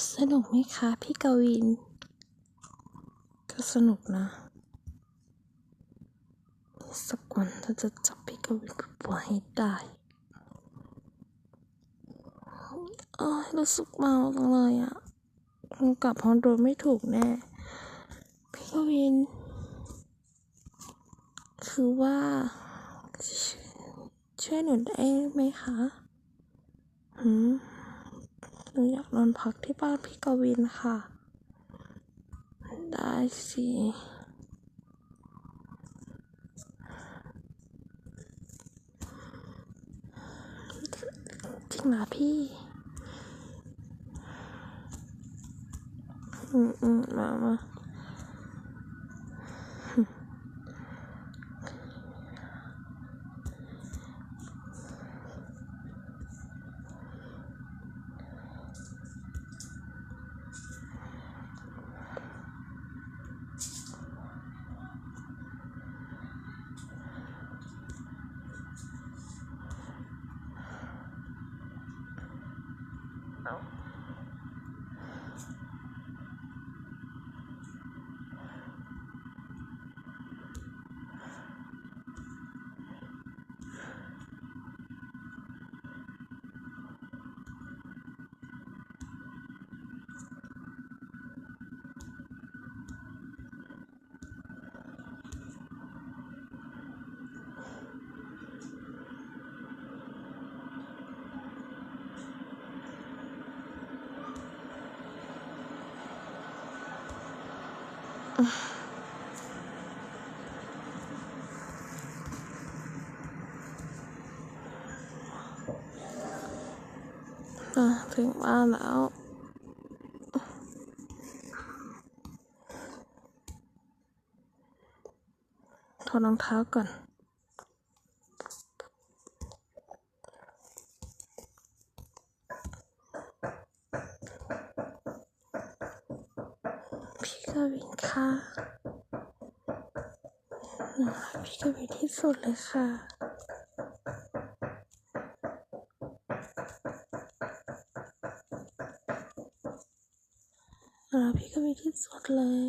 สนุกไหมคะพี่กวิน ก็สนุกนะสักวันเราจะจับพี่กวินไปปล่อยให้ได้เอ้ยรู้สึกเมาจังเลยอะคงกลับห้องโดยไม่ถูกแน่ พี่กวิน คือว่า ช่วยหนูได้ไหมคะ หืม หนูอยากนอนพักที่บ้านพี่กวินค่ะ ได้สิจริงเหรอพี่ อืมอืมมามา อะถึงบ้านแล้วถอดรองเท้าก่อน พี่กวินค่ะหนูรักพี่กวินที่ สุดเลยค่ะหนูรักพี่ก็มีที่สุดเลย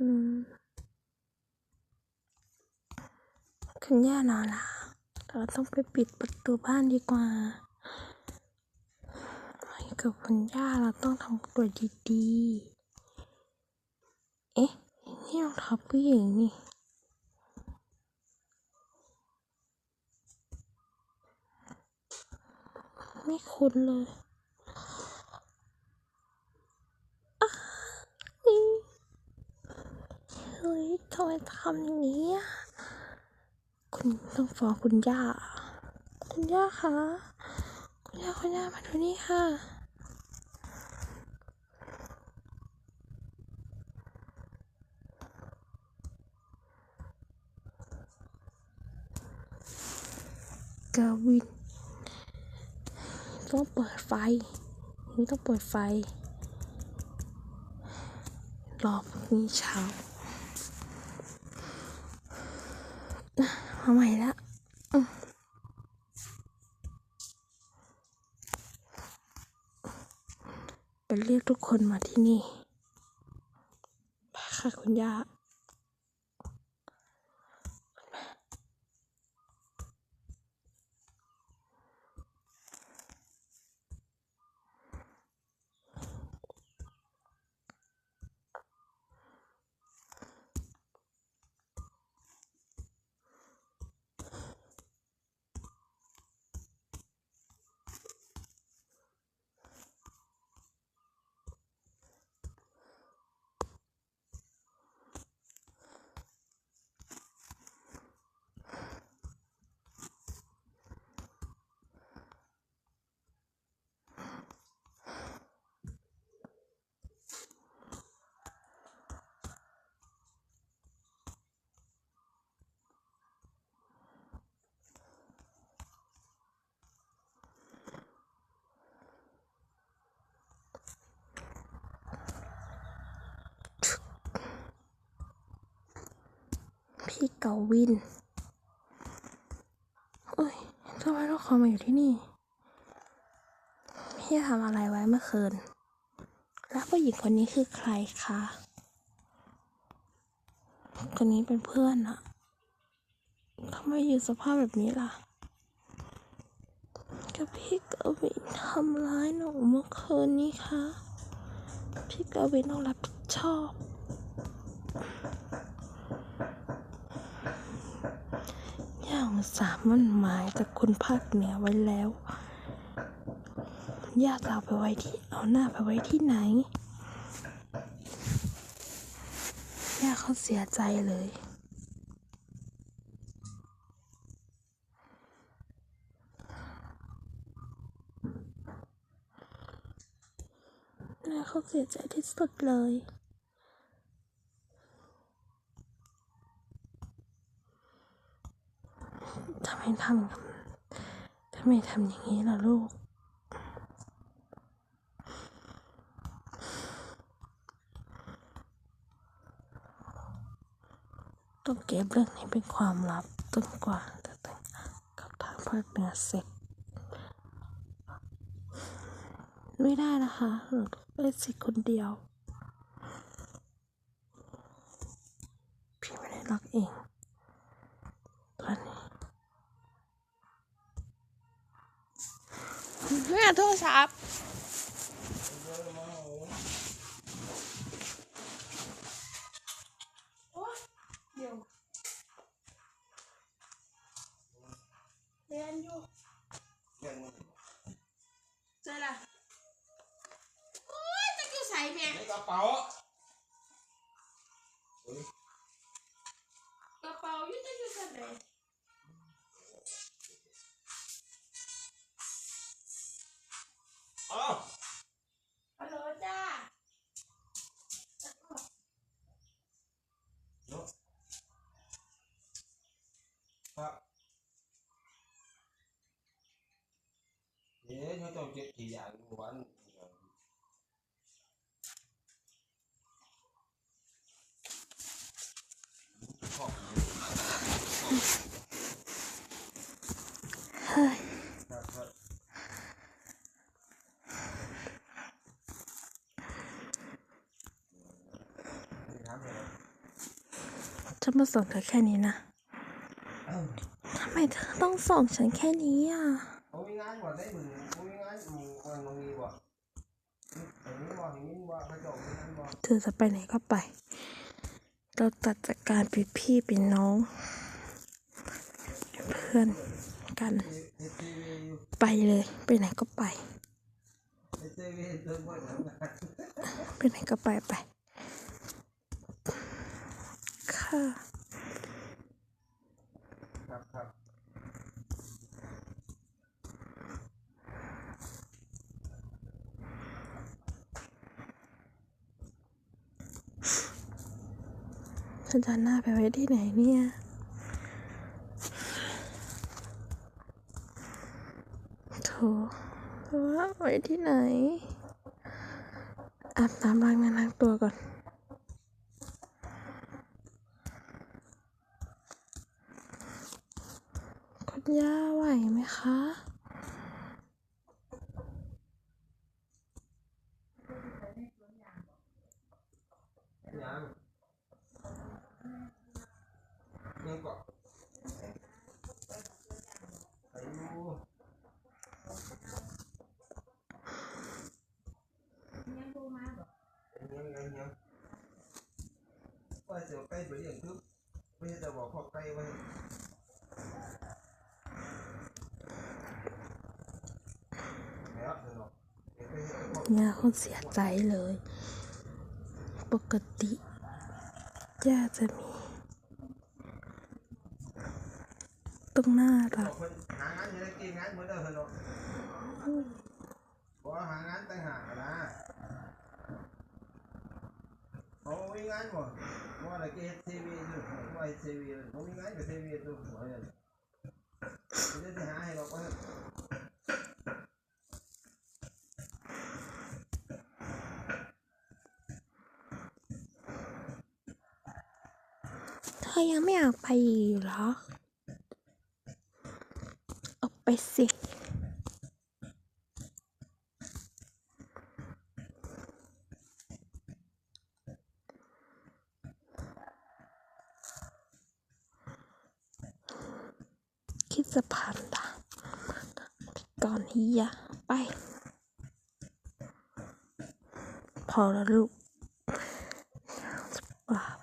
คุณย่านอนแล้วเราต้องไปปิดประตูบ้านดีกว่าไปกับคุณย่าเราต้องทำตัวดีๆ เอ๊ะ นี่รองเท้าผู้หญิงนี่ไม่คุ้นเลยอ้าวนี่เฮ้ยทำ ไมทำอย่างนี้ คุณต้องฟ้องคุณย่า คุณย่าคะคุณย่าคุณย่ามาดูนี่ค่ะกาวิน ต้องเปิดไฟนี่ต้องเปิดไฟ รอพรุ่งนี้เช้า มาใหม่ละไปเรียกทุกคนมาที่นี่ไปค่ะคุณย่า พี่เกาวินเอ้ยทำไมต้องเขามาอยู่ที่นี่ พี่ทำอะไรไว้เมื่อคืน แล้วผู้หญิงคนนี้คือใครคะ คนนี้เป็นเพื่อนอะทำไมอยู่สภาพแบบนี้ล่ะก็พี่กวินทำร้ายหนูเมื่อคืนนี้คะ พี่กวินต้องรับผิดชอบ อย่าง สามมันหมายจากคุณภาคเหนือไว้แล้ว ญาติเราไปไว้ที่เอาหน้าไปไว้ที่ไหนย่าเขาเสียใจเลยย่าเขาเสียใจที่สุดเลย ทำไมทำทำไมทำอย่างนี้ล่ะลูก ต้องเก็บเรื่องนี้เป็นความลับจนกว่าจะแต่งงกับทางภาคเหนือเสร็จ ไม่ได้นะคะหนูต้องเป็นสิคนเดียว พี่ไม่ได้รักเองตอนนี้ แม่โทรศัพท์เดี๋ยวเรียนอยู่เจอละโอ้ยจะอยู่ใส่แม่ในกระเป๋ากระเป๋าอยู่จะอยู่ใส่ไห ฮัลโหลจ้าเนาะครับเดี๋ยวเขาต้องเก็บกี่อย่างวันขอบคุณ เฮ้ย ครับครับ นี่ถามเลยนะ จะมาส่งเธอแค่นี้นะทำไมเธอต้องส่งฉันแค่นี้อะเขามีงานบ่ได้มึงเขามีงานอย่างนี้บ่อย่างมีบ่เธอจะไปไหนก็ไป เราตัดจากการเป็นพี่เป็นน้อง เพื่อนกัน ไปเลย ไปไหนก็ไป ไปไหนก็ไปไป ค่ะครับครับฉันจะหน้าไปไว้ที่ไหนเนี่ยโถว่าไว้ที่ไหนอาบน้ำล้างหน้าล้างตัวก่อน คุณย่าไหวไหมคะ ยังยังก็ไปอยู่ยังยังยังว่าจะไปไปอย่างคือไม่ใช่จะบอก ขอไปไว้แล้วเถอะเนาะเดี๋ยวไปเฮ็ดให้พ่อย่าคงเสียใจเลย ปกติย่าจะมี ตรงหน้าเราหางานอยู่ได้กินงานเหมือนเดิมเถอะเนาะบอกว่าหางานต่างหากอะนะเขามีงานบ่ว่าอะไรก็เฮ็ดทีวีอยู่ว่าเฮ็ดทีวีเลยเขามีงานกับทีวีตัวหัวเนี่ยไม่ได้ไปหาให้หรอกว่าเธอยังไม่อยากไปอีกเหรอ สิ คิดจะผ่านด่าก่อนเฮียไป พอแล้วลูกว้าว